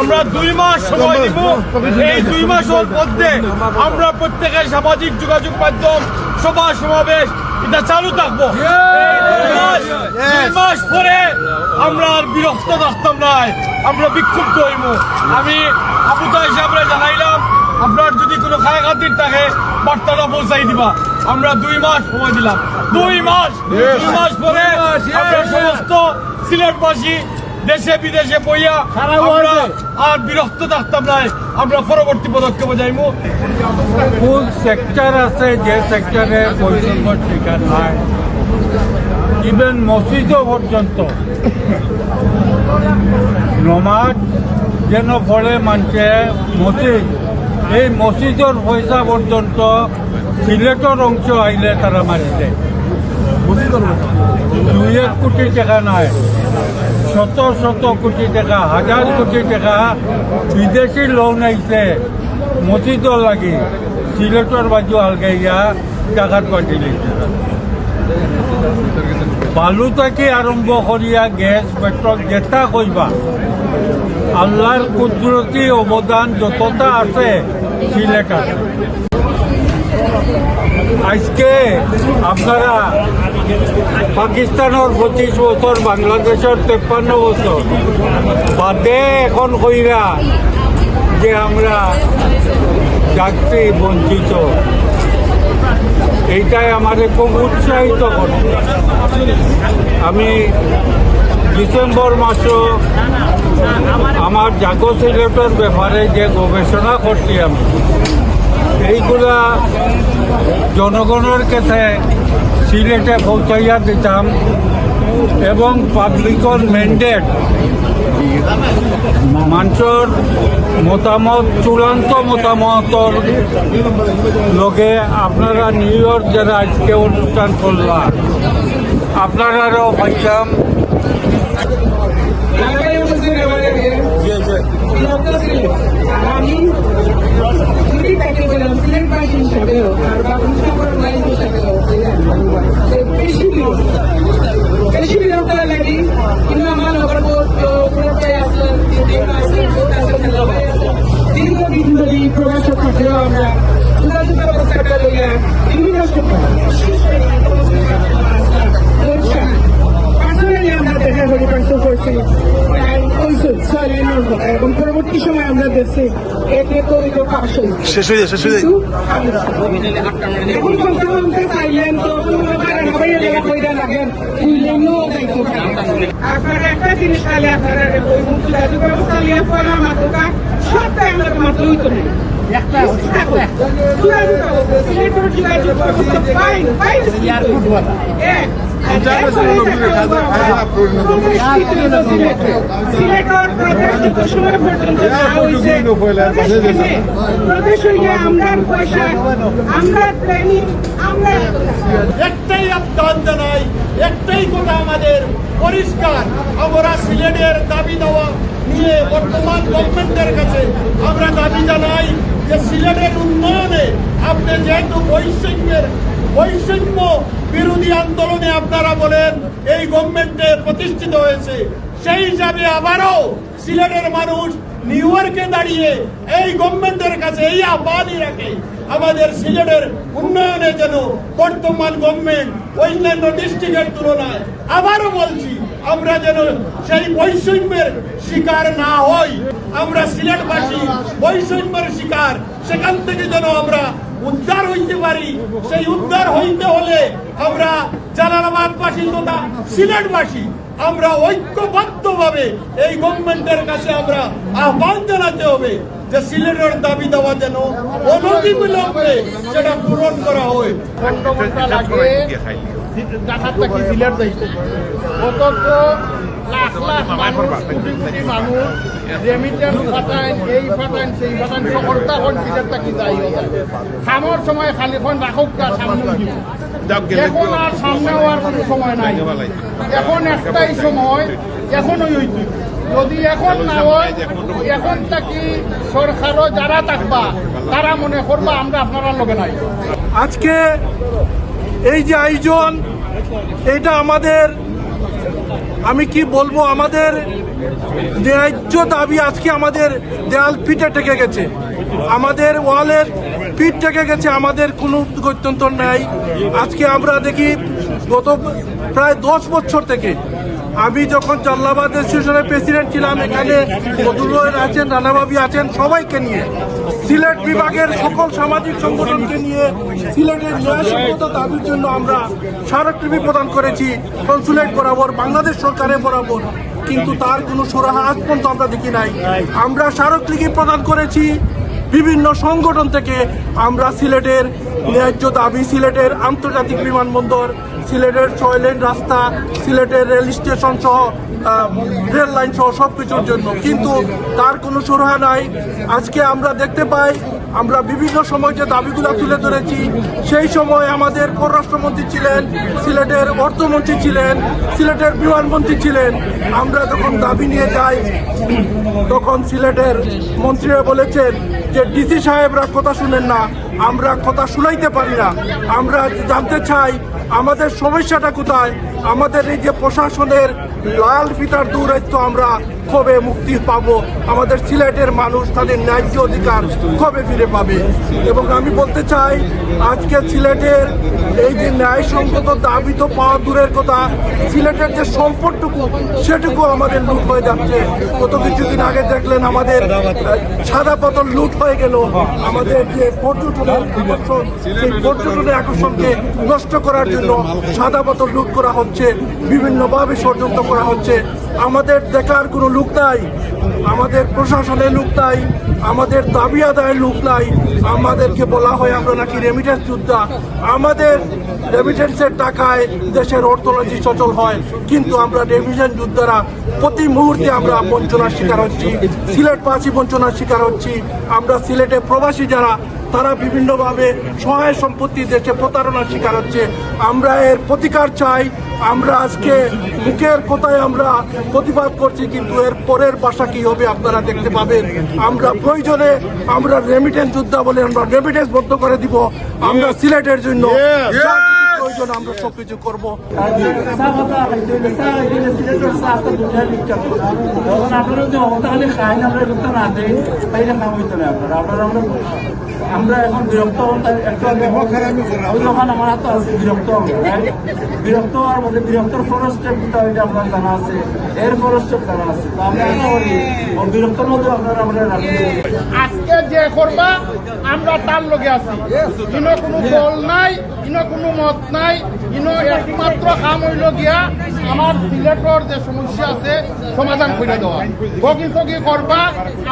আমরা দুই মাস সময় দিব এই দুই মাসের মধ্যে আমরা প্রত্যেকের সামাজিক যোগাযোগ মাধ্যম সভা সমাবেশ এটা চালু থাকব। মাস দুই মাস পরে আমরা আর বিরক্ত থাকতাম নাই আমরা বিক্ষুব্ধ হইব আমি আবুতা হিসাবে জানাইলাম আপনার যদি কোনো খায় খাতির থাকে বার্তাটা পৌঁছাই দিবা। আমরা দুই মাস সময় দিলাম। দুই মাস দুই মাস পরে আমরা সমস্ত সিলেটবাসী দেশে বিদেশে বইয়া আমরা আর বিরক্ত থাকতাম নাই আমরা পরবর্তী পদক্ষেপে যাইমু। কোন সেক্টর আছে যে সেক্টরে বৈষম্য শিকার নাই ইভেন মসজিদও পর্যন্ত। নমাজ যেন পড়ে মানছে মসজিদ। এই মসজিদের পয়সা পর্যন্ত সিলেটের অংশ আইলে তারা মারছে দুই এক কোটি টাকা নয়। শত শত কোটি টাকা হাজার কোটি টাকা বিদেশি লোন আইছে মসজিদও লাগি সিলেটর বাজু আলগাইয়া টাকাত বাটি লৈছে বালু থেকে আরম্ভ করিয়া গ্যাস পেট্রোল যেটা কইবা আল্লাহর কুদরতি অবদান যতটা আছে সিলেট আছে আজকে আপনারা পাকিস্তানের পঁচিশ বছর বাংলাদেশের তেপ্পান্ন বছর বাদে এখন কইরা যে আমরা যাত্রী বঞ্চিত। এইটাই আমাদের খুব উৎসাহিত করে। আমি ডিসেম্বর মাসও আমার জাগো সিলেটের ব্যাপারে যে গবেষণা করছি আমি, এইগুলা জনগণের কাছে সিলেটে পৌঁছাইয়া দিতাম এবং পাবলিকর ম্যান্ডেট মানুষের মতামত চূড়ান্ত মতামতর লগে আপনারা নিউ ইয়র্ক যারা আজকে অনুষ্ঠান করলাম। আপনারাও পাইতাম আমি যদি তাকে বললাম সিলেট বাসী হিসাবেও আর বাবুল সাগর লাইন হিসাবেও বেশি বিরোধ বেশি বিরোধ করা লাগে কিন্তু আমার নগর পুরোটাই আসলেন আসলেন দীর্ঘদিন ধরে প্রবাসক থাকলেও আমরা যোগাযোগ পার্সোনালি আমরা দেখা করি করছি। এবং পরবর্তী সময় আমরা দেখছি এতে তরিত পাশ শেষ হয়ে যায় শেষ হয়ে যায়। এখন কথা বলতে চাইলেন তো আপনারা একটা জিনিস খালি আপনারা ওই মুক্তি যোগাযোগ ব্যবস্থা নিয়ে ফলা মাতুকা সবটাই আমরা মাত্র হইতো না যোগাযোগ ব্যবস্থা যোগাযোগ ব্যবস্থা ফাইন ফাইন একটাই আবদান একটাই কথা আমাদের, পরিষ্কার আমরা সিলেটের দাবি দেওয়া নিয়ে বর্তমান গভর্নমেন্টের কাছে আমরা দাবি জানাই যে সিলেটের উন্নয়নে আপনি যেহেতু বৈষম্যের বৈষম্য বিরোধী আন্দোলনে আপনারা বলেন এই গভর্নমেন্টে প্রতিষ্ঠিত হয়েছে। সেই হিসাবে আবারও সিলেটের মানুষ নিউ ইয়র্কে দাঁড়িয়ে এই গভর্নমেন্টের কাছে এই আহ্বানই রাখে, আমাদের সিলেটের উন্নয়নে যেন বর্তমান গভর্নমেন্ট অন্যান্য ডিস্ট্রিক্টের তুলনায় আবারও বলছি, আমরা যেন সেই বৈষম্যের শিকার না হই। আমরা সিলেটবাসী বৈষম্যের শিকার, সেখান থেকে যেন আমরা উদ্ধার হইতে পারি। সেই উদ্ধার হইতে হলে আমরা জালালাবাদবাসী তথা সিলেটবাসী আমরা ঐক্যবদ্ধভাবে এই গভর্নমেন্টের কাছে আমরা আহ্বান জানাতে হবে যে সিলেটের দাবি দেওয়া যেন অনতিবিলম্বে সেটা পূরণ করা হয়। ঢাকার থেকে সিলেট যাইতে অথচ লাখ লাখ মানুষ রেমিটেন্স ফাটাইন এই ফাটাইন সেই ফাটাইন সকলটা এখন থাকি যাই খামর সময় খালি এখন রাখক গা সামনে এখন আর সামনে হওয়ার কোনো সময় নাই। এখন একটাই সময় এখনই হইতে যদি এখন না হয় এখন থাকি সরকারও যারা থাকবা তারা মনে করবা আমরা আপনারা লগে নাই। আজকে এই যে আয়োজন এটা আমাদের আমি কি বলব, আমাদের ন্যায্য দাবি আজকে আমাদের দেয়াল পিঠে টেকে গেছে। আমাদের ওয়ালের পিঠ টেকে গেছে, আমাদের কোনো গত্যন্তর নাই। আজকে আমরা দেখি গত প্রায় দশ বছর থেকে আমি যখন জাল্লাবাদ স্টেশনের প্রেসিডেন্ট ছিলাম, এখানে মধুর আছেন, রানাবাবি আছেন, সবাইকে নিয়ে। সিলেট বিভাগের সকল সামাজিক সংগঠনকে নিয়ে সিলেটের ন্যায়সঙ্গত দাবির জন্য আমরা স্মারকলিপি প্রদান করেছি কনসুলেট বরাবর, বাংলাদেশ সরকারের বরাবর। কিন্তু তার কোনো সুরাহা আজ পর্যন্ত আমরা দেখি নাই। আমরা স্মারকলিপি প্রদান করেছি বিভিন্ন সংগঠন থেকে আমরা সিলেটের ন্যায্য দাবি, সিলেটের আন্তর্জাতিক বিমানবন্দর, সিলেটের ছয় লেন রাস্তা, সিলেটের রেল স্টেশন সহ রেল লাইন সহ সব কিছুর জন্য। কিন্তু তার কোনো সুরাহা নাই। আজকে আমরা দেখতে পাই আমরা বিভিন্ন সময় যে দাবিগুলো তুলে ধরেছি, সেই সময় আমাদের পররাষ্ট্রমন্ত্রী ছিলেন, সিলেটের অর্থমন্ত্রী ছিলেন, সিলেটের বিমানমন্ত্রী ছিলেন। আমরা যখন দাবি নিয়ে যাই, তখন সিলেটের মন্ত্রীরা বলেছেন যে ডিসি সাহেবরা কথা শুনেন না, আমরা কথা শুনাইতে পারি না। আমরা জানতে চাই, আমাদের সমস্যাটা কোথায়? আমাদের এই যে প্রশাসনের লাল ফিতার দৌরাত্য আমরা কবে মুক্তি পাবো? আমাদের সিলেটের মানুষ তাদের ন্যায্য অধিকার কবে ফিরে পাবে? এবং আমি বলতে চাই, আজকে সিলেটের এই যে ন্যায়সঙ্গত দাবি তো পাওয়া দূরের কথা, সিলেটের যে সম্পদটুকু সেটুকু আমাদের লুট হয়ে যাচ্ছে। গত কিছুদিন আগে দেখলেন আমাদের সাদা পতন লুট হয়ে গেল। আমাদের যে পর্যটনের আকর্ষণ, সেই আকর্ষণকে নষ্ট করার জন্য সাদা পতন লুট করা হচ্ছে, বিভিন্নভাবে ষড়যন্ত্র করা হচ্ছে। আমাদের দেখার কোনো লোক নাই। আমাদের প্রশাসনের লোক নাই, আমাদের দাবি আদায়ের লোক নাই। আমাদেরকে বলা হয় আমরা নাকি রেমিটেন্স যোদ্ধা। আমাদের রেমিটেন্সের টাকায় দেশের অর্থনীতি সচল হয়, কিন্তু আমরা রেমিটেন্স যোদ্ধারা প্রতি মুহূর্তে আমরা বঞ্চনার শিকার হচ্ছি। সিলেটবাসী বঞ্চনার শিকার হচ্ছি। আমরা সিলেটে প্রবাসী যারা তারা বিভিন্নভাবে সহায় সম্পত্তি দেশে প্রতারণার শিকার হচ্ছে। আমরা এর প্রতিকার চাই। আমরা আজকে মুখের কথায় আমরা প্রতিবাদ করছি কিন্তু এর পরের বাসা কি হবে আপনারা দেখতে পাবেন। আমরা প্রয়োজনে আমরা রেমিটেন্স যোদ্ধা বলে আমরা রেমিটেন্স বন্ধ করে দিব। আমরা সিলেটের জন্য যা কিছু প্রয়োজন আমরা সবকিছু করব। আমরা এখন বিরক্ত যখন আমার হাতে আছে বিরক্ত বিরক্ত হওয়ার মধ্যে বিরক্তর ফরস স্টেপ এটা আপনার জানা আছে এর ফরস জানা আছে তো আমি আশা করি বিরক্তর মধ্যে আপনারা আমরা আজকে যে করবা, আমরা তার লগে আছি। ইন কোনো বল নাই, ইন কোনো মত নাই, ইন একমাত্র কাম হইল গিয়া আমার সিলেটর যে সমস্যা আছে সমাধান করে দেওয়া। বগি চগি করবা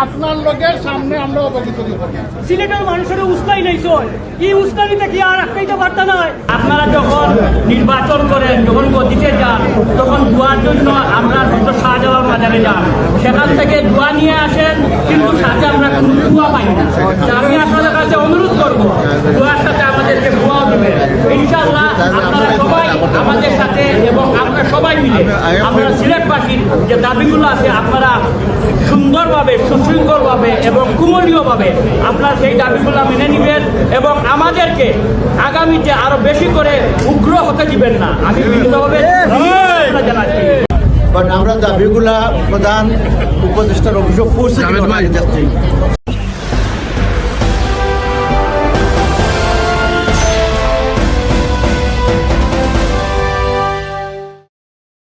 আপনার লগের সামনে আমরা বগি চগি করব। সিলেটের মানুষের উস্কাই নাই চল। এই উস্কানিতে কি আর আটকাইতে পারতা নয় আপনারা যখন নির্বাচন করেন যখন গদিতে যান তখন দোয়ার জন্য আমরা ডক্টর শাহজালাল বাজারে যান। সেখান থেকে দোয়া নিয়ে আসেন কিন্তু সাথে আমরা কোনো দোয়া পাই না। আমি আপনাদের কাছে অনুরোধ করব দোয়ার সাথে আমাদেরকে দোয়াও দেবেন। ইনশাআল্লাহ আপনারা সবাই আমাদের সাথে এবং আমরা সবাই মিলে আমরা সিলেটবাসীর যে দাবিগুলো আছে আপনারা সুন্দরভাবে সুশৃঙ্খলভাবে এবং কুমলীয়ভাবে আপনারা সেই দাবিগুলো মেনে নেবেন এবং আমাদেরকে আগামীতে আরও বেশি করে উগ্র হতে দিবেন না। আমি বিনীতভাবে জানাচ্ছি। বাট আমরা দাবিগুলা প্রধান উপদেষ্টার অভিযোগ করছি